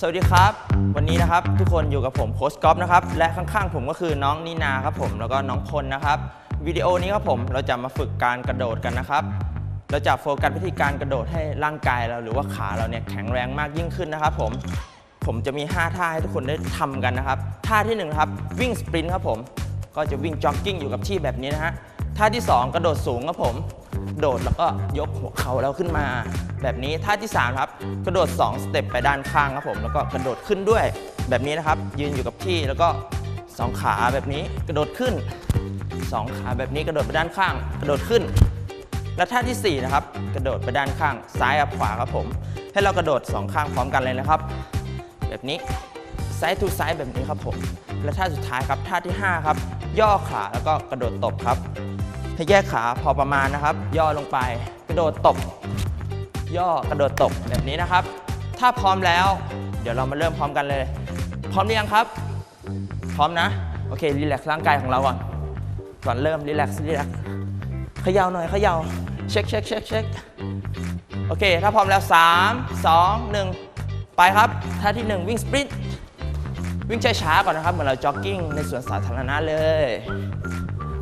สวัสดีครับ วันนี้นะครับทุกคนอยู่กับผมโค้ชก๊อฟนะครับ และข้างๆผมก็คือน้องนินาครับผมแล้วก็น้องพลนะครับวิดีโอนี้ครับผมเราจะมาฝึกการกระโดดกันนะครับ เราจะโฟกัสวิธีการกระโดดให้ร่างกายเราหรือว่าขาเราเนี่ยแข็งแรงมากยิ่งขึ้นนะครับผมผมจะมี 5 ท่าให้ทุกคนได้ทำกันนะครับ ท่าที่1นงครับวิ่งสปรินต์ครับผมก็จะวิ่งจ็อกกิ้งอยู่กับที่แบบนี้นะฮะท่าที่ 2 กระโดดสูงครับผม โดดแล้วก็ยกหัวเข่าเราขึ้นมา แบบนี้ท่าที่ 3 ครับ กระโดด 2 สเต็ปไปด้านข้างครับผมแล้วก็กระโดดขึ้นด้วย แบบนี้นะครับ ยืนอยู่กับที่แล้วก็ 2 ขาแบบนี้กระโดดขึ้น 2 ขาแบบนี้กระโดดไปด้านข้าง กระโดดขึ้น และท่าทีสี่4 นะครับ กระโดดไปด้านข้าง ซ้ายกับขวาครับผม ให้เรากระโดด 2 ข้างพร้อมกันเลยนะครับ แบบนี้ซ้ายทูซ้ายแบบนี้ครับผมและท่าสุดท้ายครับท่าที่ 5 ครับ ย่อขาแล้วก็กระโดดตบครับ ให้แยกขาพอประมาณนะครับ ย่อลงไปกระโดดตบ ย่อกระโดดตบแบบนี้นะครับ ถ้าพร้อมแล้ว เดี๋ยวเรามาเริ่มพร้อมกันเลย พร้อมหรือยังครับ พร้อมนะโอเครีแลกซ์ร่างกายของเราก่อนก่อนเริ่มรีแลกซ์รีแลกซ์เขย่าหน่อยเขย่าเช็คเช็คเช็คเช็คโอเค ถ้าพร้อมแล้ว 3 2 1 ไปครับท่าที่ 1 วิ่งสปรินต์วิ่งช้าๆก่อนนะครับ เหมือนเราจ็อกกิ้งในสวนสาธารณะเลย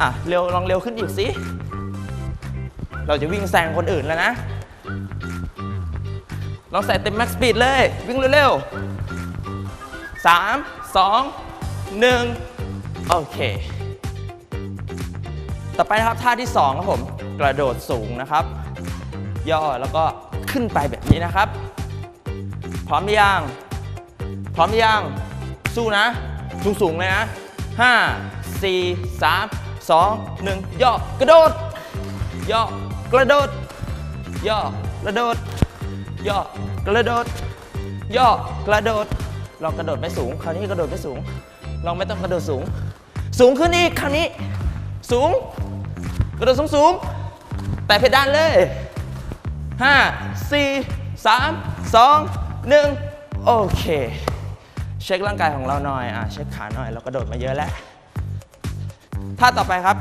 อะเร็วลองเร็วขึ้นอีกสิเราจะวิ่งแซงคนอื่นแล้วนะลองใส่เต็มแม็กซ์สปีดเลย วิ่งเร็วๆสามสองหนึ่งโอเค ต่อไปนะครับท่าที่2ครับผม กระโดดสูงนะครับ ย่อแล้วก็ขึ้นไปแบบนี้นะครับ พร้อมหรือยังพร้อมหรือยังสู้นะ สูงสูงๆเลยนะ5 4 3 2 1ย่อกระโดดย่อกระโดดย่อกระโดดย่อกระโดดย่อกระโดดลองกระโดดไม่สูง คราวนี้กระโดดไม่สูง ลองไม่ต้องกระโดดสูง สูงขึ้นอีกคราวนี้ สูง กระโดดสูงสูงแต่เพดานเลย5 4 3 2 1โอเค เช็คร่างกายของเราหน่อยอะเช็คขาหน่อยเรากระโดดมาเยอะแล้ว ท่าต่อไปครับ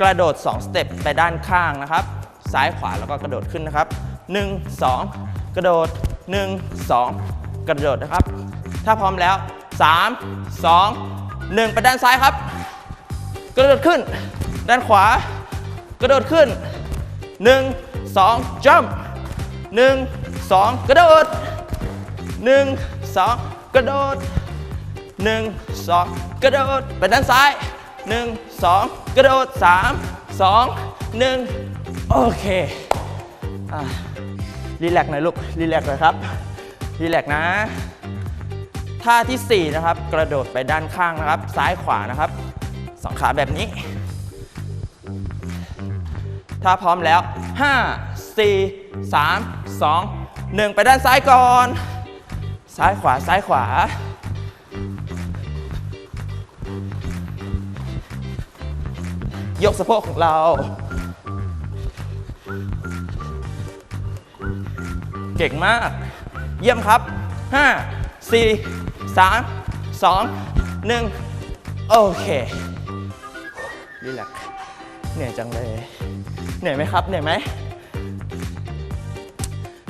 กระโดด 2 สเต็ปไปด้านข้างนะครับ ซ้ายขวาแล้วก็กระโดดขึ้นนะครับ 1 2 กระโดด 1 2 กระโดดนะครับ ถ้าพร้อมแล้ว 3 2 1 ไปด้านซ้ายครับ กระโดดขึ้น ด้านขวา กระโดดขึ้น 1 2 jump 1 2 กระโดด 1 2 กระโดด 1 2 กระโดด ไปด้านซ้าย 1 2 กระโดด 3 2 1 โอเคอะรีแลกหน่อยลูก รีแลกหน่อยครับ รีแลกนะ ท่าทีสี่ 4 นะครับ กระโดดไปด้านข้างนะครับ ซ้ายขวานะครับสองขาแบบนี้ ถ้าพร้อมแล้ว 5 4 3 2 1 ไปด้านซ้ายก่อน ซ้ายขวาซ้ายขวา ยกสะโพกของเรา เก่งมาก เยี่ยมครับ 5 4 3 2 1 โอเครีแลกเหนื่อยจังเลย เหนื่อยไหมครับ เหนื่อยไหม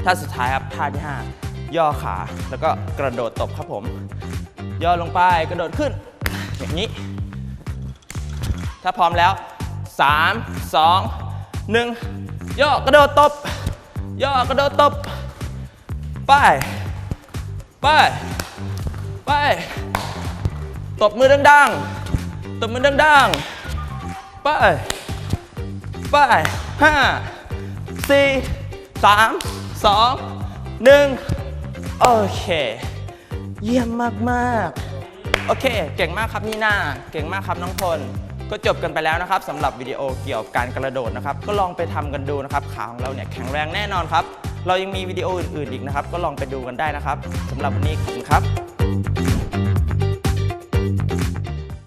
ท่าสุดท้ายครับ ท่าที่ 5 ย่อขา แล้วก็กระโดดตบครับผม ย่อลงไป กระโดดขึ้น อย่างนี้ ถ้าพร้อมแล้ว 3 2 1ย่อกระโดดตบย่อกระโดดตบ ไป ไป ไป ตบมือดังๆ ตบมือดังๆ ไป ไปห้าสี่สามสองหนึ่งโอเค เยี่ยมมาก ๆ โอเค เก่งมากครับนี่นา เก่งมากครับน้องพล ก็จบกันไปแล้วนะครับสำหรับวิดีโอเกี่ยวกับการกระโดดนะครับ ก็ลองไปทำกันดูนะครับขาของเราเนี่ยแข็งแรงแน่นอนครับ เรายังมีวิดีโออื่นๆอีกนะครับ ก็ลองไปดูกันได้นะครับสำหรับวันนี้ขอบคุณครับ